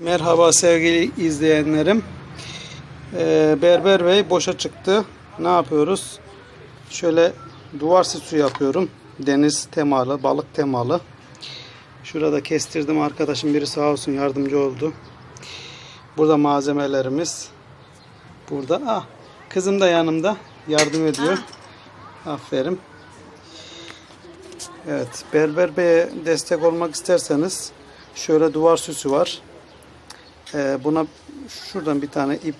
Merhaba sevgili izleyenlerim. Ee, Berber Bey boşa çıktı. Ne yapıyoruz? Şöyle duvar süsü yapıyorum. Deniz temalı, balık temalı. Şurada kestirdim arkadaşım biri sağ olsun yardımcı oldu. Burada malzemelerimiz. Burada. Ah, kızım da yanımda yardım ediyor. Aferin. Evet, Berber Bey'e destek olmak isterseniz şöyle duvar süsü var. Ee, buna şuradan bir tane ip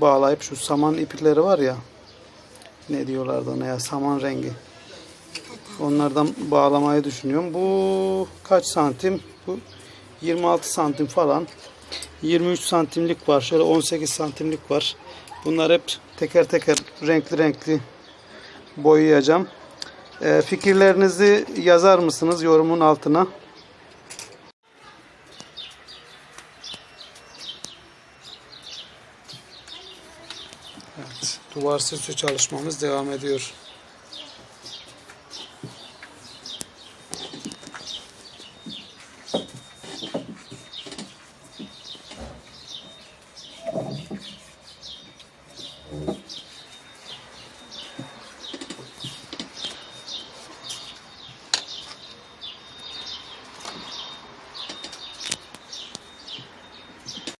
bağlayıp şu saman ipleri var ya ne diyorlardı ona ya saman rengi. Onlardan bağlamayı düşünüyorum. Bu kaç santim? Bu 26 santim falan. 23 santimlik var. Şöyle 18 santimlik var. Bunlar hep teker teker renkli renkli boyayacağım. Ee, fikirlerinizi yazar mısınız yorumun altına? Evet, duvar süsü çalışmamız devam ediyor.